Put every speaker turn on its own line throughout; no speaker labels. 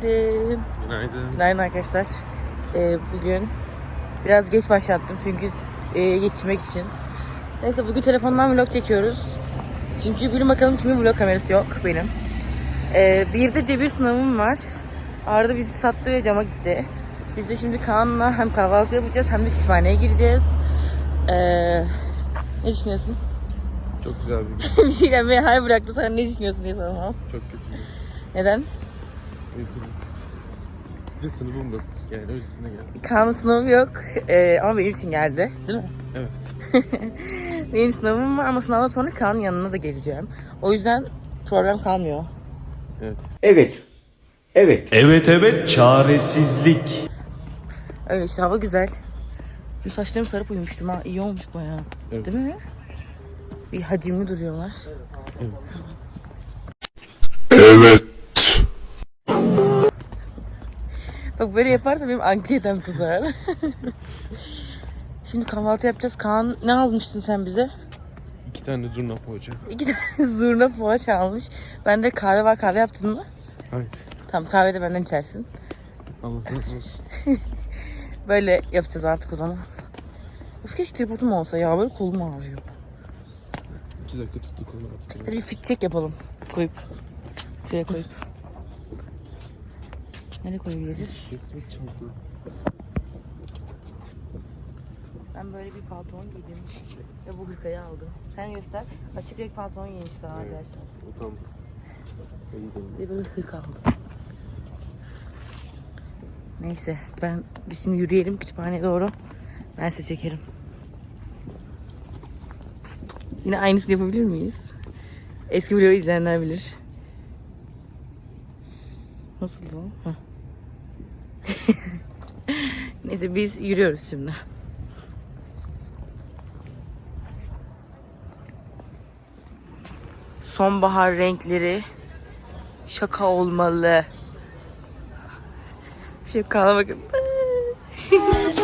Günaydın.
Günaydın.
Günaydın arkadaşlar. Ee, bugün biraz geç başlattım çünkü e, yetişmek için. Neyse bugün telefondan vlog çekiyoruz. Çünkü bilin bakalım kimin vlog kamerası yok benim. Ee, bir de cebir sınavım var. Arda bizi sattı ve cama gitti. Biz de şimdi Kaan'la hem kahvaltı yapacağız hem de kütüphaneye gireceğiz. Ee, ne düşünüyorsun?
Çok güzel bir gün.
bir şey demeye hayır bıraktı sana ne düşünüyorsun diye sormam.
Çok kötü.
Neden?
Bir de sınıfım yok. Yani öylesine geldim.
Kaan'ın sınavı yok Ee, ama benim için geldi. Değil mi?
Evet.
Benim sınavım var ama sınavdan sonra Kaan'ın yanına da geleceğim. O yüzden problem kalmıyor.
Evet.
Evet. Evet.
Evet evet çaresizlik.
Öyle işte hava güzel. Bu saçlarımı sarıp uyumuştum ha. İyi olmuş bayağı.
Evet.
Değil mi? Bir hacimli duruyorlar. Bak böyle yaparsa benim anksiyetem tutar. Şimdi kahvaltı yapacağız. Kaan ne almıştın sen bize?
İki tane zurna poğaça.
İki tane zurna poğaça almış. Bende kahve var. Kahve yaptın mı?
Hayır.
Tamam kahve de benden içersin.
Allah razı olsun.
Böyle yapacağız artık o zaman. Of keşke tripodum olsa ya böyle kolum ağrıyor.
İki dakika tuttuk onu artık.
Hadi bir fit check yapalım. Koyup. Şuraya koyup. Nereye koyabiliriz?
Kesme çantı.
Ben böyle bir pantolon giydim. Ve bu hırkayı aldım. Sen göster. Açık renk pantolon giymiş Kaan
Evet. O tam. İyi de.
Ve böyle hırka aldım. Neyse ben biz şimdi yürüyelim kütüphaneye doğru. Ben size çekerim. Yine aynısını yapabilir miyiz? Eski video izleyenler bilir. Nasıl o? Hah. Neyse biz yürüyoruz şimdi. Sonbahar renkleri şaka olmalı. Şu kana bakın.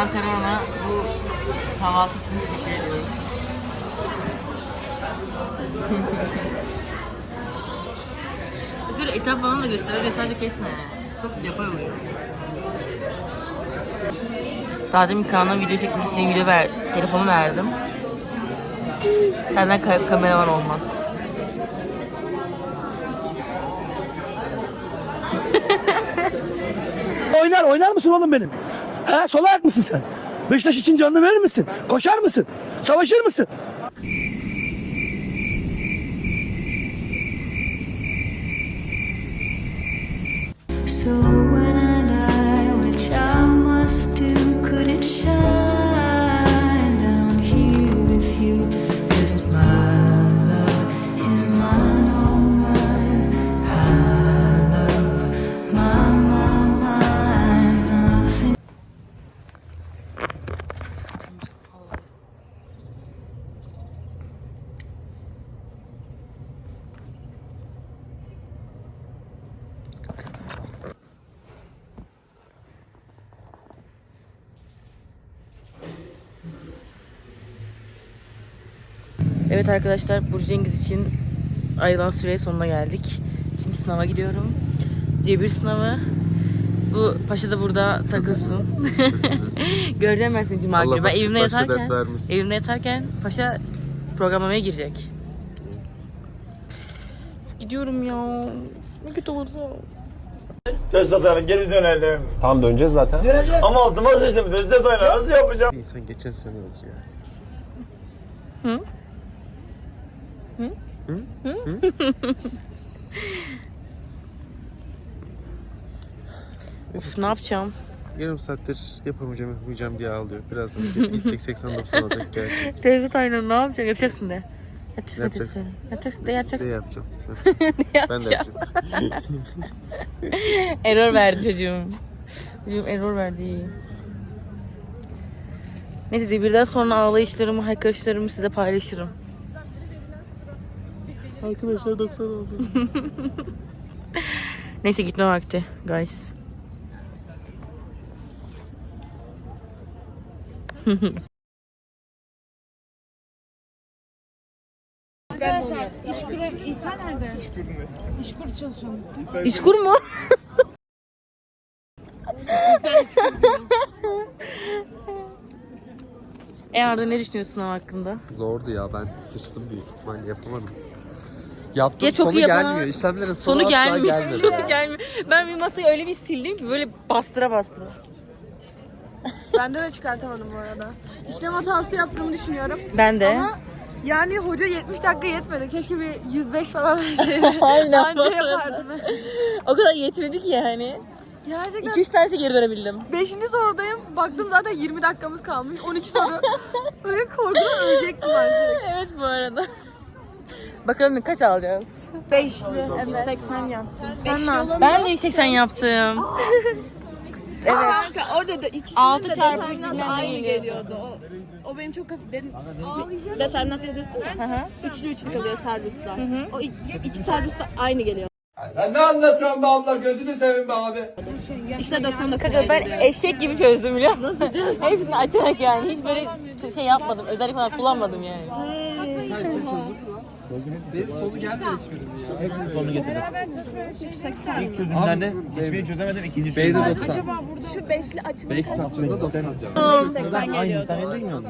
Kaan Karaman'a bu kahvaltı için teşekkür ediyoruz. Böyle etap falan da göster. Öyle sadece kesme. Çok yapay oluyor. Daha demin Kaan'a video çekmek için video ver, telefonu verdim. Senden ka- kameraman olmaz.
Oynar oynar mısın oğlum benim? He sol ayak mısın sen? Beşiktaş için canını verir misin? Koşar mısın? Savaşır mısın?
Evet arkadaşlar Burcu Cengiz için ayrılan süre sonuna geldik. Şimdi sınava gidiyorum. Cebir sınavı. Bu paşa da burada takılsın. Göreceğim ben seni cuma günü. Ben evimde yatarken, evimde yatarken paşa programlamaya girecek. Gidiyorum ya. Ne kötü olursa.
Testosteron geri dönelim.
Tam döneceğiz zaten.
Ama altıma sıçtım. Testosteron nasıl yapacağım?
İnsan geçen sene oldu ya.
Of ne yapacağım?
Yarım saattir yapamayacağım yapamayacağım diye ağlıyor. Birazdan git- gidecek 80-90 olacak gelecek.
Teyze aynen ne yapacaksın? Yapacaksın de. Yapacaksın,
Yapacaksın.
yapacaksın. De yapacaksın.
Ne yapacağım?
Ne
Ben de
yapacağım?
yapacağım.
Error verdi çocuğum. Çocuğum error verdi. Neyse birden sonra ağlayışlarımı, haykırışlarımı size paylaşırım.
Arkadaşlar 90 oldu.
Neyse gitme vakti guys. İşkur mu? E Arda ne düşünüyorsun sınav hakkında?
Zordu ya ben sıçtım büyük ihtimalle yapamadım. Yaptım
Ya çok
sonu
iyi yapamam.
gelmiyor. İşlemlerin sonu,
Sonu gelmiyor.
gelmedi.
Sonu gelmiyor. Ben bir masayı öyle bir sildim ki böyle bastıra bastıra.
Ben de çıkartamadım bu arada. İşlem hatası yaptığımı düşünüyorum.
Ben de.
Ama yani hoca 70 dakika yetmedi. Keşke bir 105 falan verseydi.
Aynen.
Anca yapardım.
o kadar yetmedi ki yani.
Gerçekten
2-3 tanesi geri dönebildim.
5. sorudayım. Baktım zaten 20 dakikamız kalmış. 12 soru. Böyle korkudan ölecektim artık.
evet bu arada. Bakalım kaç alacağız?
5'li. Evet. 80 yaptım. Sen ne?
Ben de 180 yaptım. evet.
Kanka orada da ikisinin
6
de
çarpı
determinant aynı
geliyor.
geliyordu. O, o benim çok hafif. Benim, determinant yazıyorsun ya. Üçlü üçlü kalıyor servisler. O iki, iki servis de aynı geliyor.
Sen ne anlatıyorsun be abla gözünü seveyim be abi.
İşte 99
Kanka ben
geliyor.
eşek gibi çözdüm biliyor musun? Nasıl Hepsini açarak yani. Hiç böyle şey yapmadım. Özellik falan kullanmadım yani.
Benim sonu gelmiyor hiçbirinin.
Sonu getirdim. İlk çözümlerde hiçbirini çözemedim. ikinci
B'de
çözümde.
90.
Şu beşli açılım.
B kitapçığında 90 can.
80 geliyordu.
Sen öyle mi yazdın?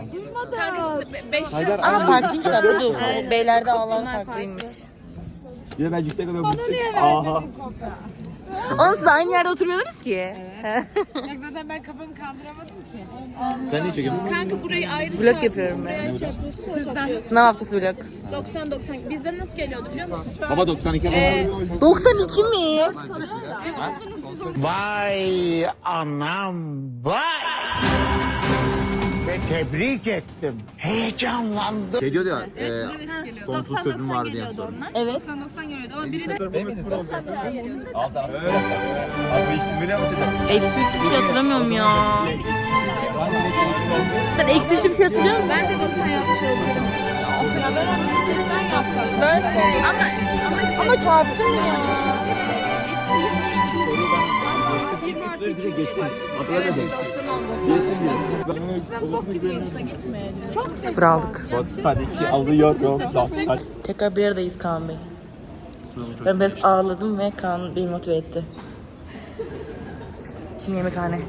Beşli
Ama farklıymış galiba. Dur. Beylerde ağlar farklıymış.
Bir de ben yüksek adam bulsam. Aha.
Oğlum siz aynı yerde oturmuyorsunuz ki.
Zaten ben kafamı kaldıramadım ki.
Sen ne çekiyorsun?
Kanka burayı ayrı
Vlog yapıyorum ben. Sınav haftası vlog.
90-90. Bizde nasıl geliyordu biliyor musun?
Baba 92 ama.
92 mi?
Vay anam vay. Tebrik ettim. Heyecanlandım.
Şey diyordu ya, e, sonsuz çözüm var diye soru.
Evet.
90 geliyordu ama biri de
Abi isim veriyor musun?
Eksi 3 bir şey hatırlamıyorum ya. Sen eksi 3 bir şey hatırlıyor musun?
ben de 90 yapmış olabilirim. Ya ben onu istersen yapsam.
Ben
Ama ama şey
Ama çarptım ya.
Bok gibi gitmeyelim.
Sıfır aldık.
Bak sadece alıyorum. Sen.
Tekrar bir aradayız Kaan Bey. Ben biraz ağladım ve Kaan beni motive etti. Şimdi yemekhane.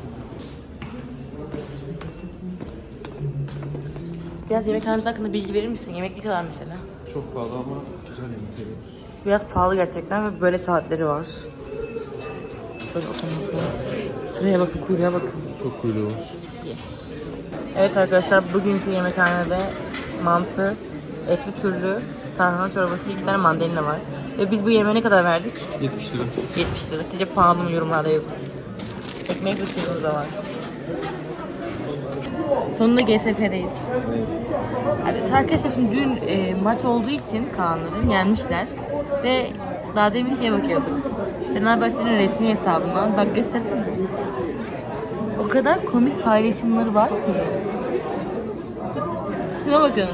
Biraz yemekhanemiz hakkında bilgi verir misin? Yemek ne kadar mesela?
Çok pahalı ama güzel yemek
Biraz pahalı gerçekten ve böyle saatleri var. Böyle otomatlar. Sıraya bakın, kuyruğa bakın.
Çok kuyruğu var.
Evet arkadaşlar bugünkü yemekhanede mantı, etli türlü, tarhana çorbası, iki tane mandalina var. Ve biz bu yemeğe ne kadar verdik?
70 lira.
70 lira. Sizce pahalı mı yorumlarda yazın. Ekmek ve suyumuz da var. Sonunda GSF'deyiz. Evet. Arkadaşlar şimdi dün e, maç olduğu için Kaanların yenmişler. Ve daha demin şeye bakıyorduk. Fenerbahçe'nin resmi hesabından. Bak göstersene. O kadar komik paylaşımları var ki. Şuna bakın.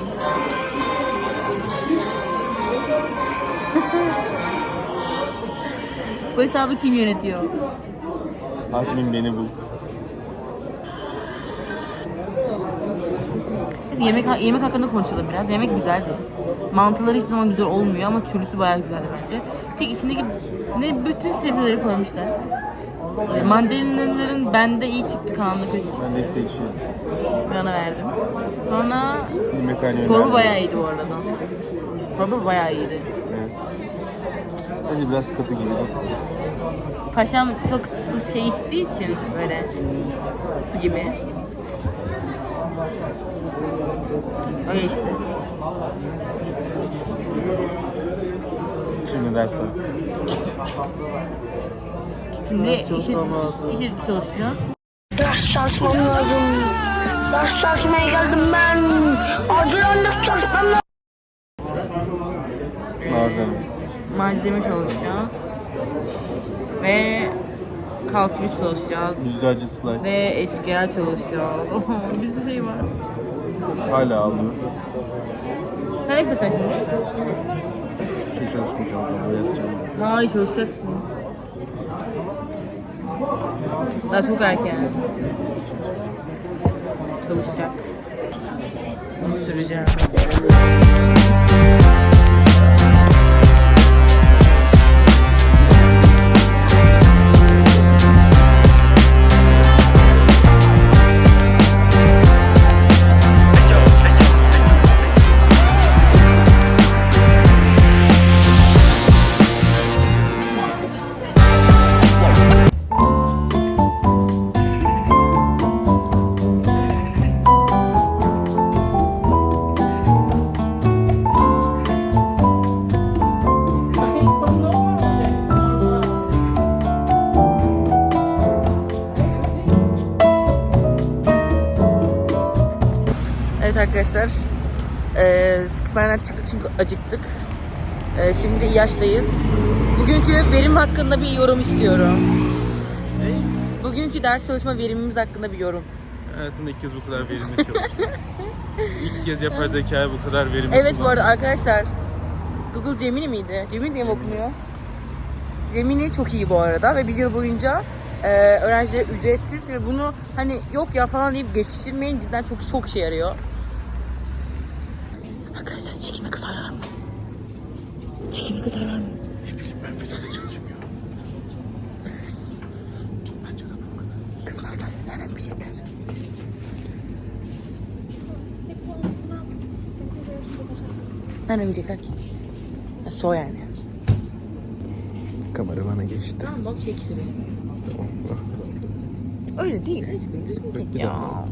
Bu hesabı kim yönetiyor?
Admin beni bul.
Yemek, yemek hakkında konuşalım biraz. Yemek güzeldi. Mantıları hiçbir zaman güzel olmuyor ama türlüsü bayağı güzeldi bence. Tek içindeki ne bütün sebzeleri koymuşlar. E, Mandalinaların bende iyi çıktı kanlı kötü çıktı.
Ben de hepsi içiyorum.
Ben ona verdim. Sonra
Yemekhane
çorba bayağı iyiydi bu arada. Çorba bayağı iyiydi.
Evet. Bence biraz katı gibi.
Paşam çok su şey içtiği için böyle su gibi. Öyle işte.
Şimdi ders var.
Şimdi işe, işe çalışacağız.
Ders çalışmam lazım. Ders çalışmaya geldim ben. Acilen ders çalışmam lazım.
Malzeme.
Malzeme çalışacağız. Ve kalkülüs çalışacağız.
Yüzlerce slide.
Ve SQL çalışacağız. Sürü şey var.
Hala ağlıyor.
Sen yapıyorsun şimdi?
Hiçbir şey çalışmayacağım. Kafaya yatacağım.
Hayır çalışacaksın. Daha çok erken. Çalışacak. Onu süreceğim. Arkadaşlar. Eee kütüphaneden çıktık çünkü acıktık. Eee, şimdi yaştayız. Bugünkü verim hakkında bir yorum istiyorum. Bugünkü ders çalışma verimimiz hakkında bir yorum.
Hayatımda ilk kez bu kadar verimli çalıştım. ilk kez yapay zekayı bu kadar verimli
Evet bu
kullandım.
arada arkadaşlar Google Gemini miydi? Gemini diye mi okunuyor? Gemini çok iyi bu arada ve bir yıl boyunca e, öğrencilere ücretsiz ve bunu hani yok ya falan deyip geçiştirmeyin cidden çok çok işe yarıyor. Arkadaşlar çekime kızarlar mı? Çekime kızarlar mı?
Ben falan çalışmıyor. Bence kapat kızım.
Kızmazlar. Nereden bilecekler? Nereden bilecekler ki? Ya, so yani.
Kamera bana geçti.
Tamam bak çek işte beni. Öyle değil aşkım. Düzgün çek ya.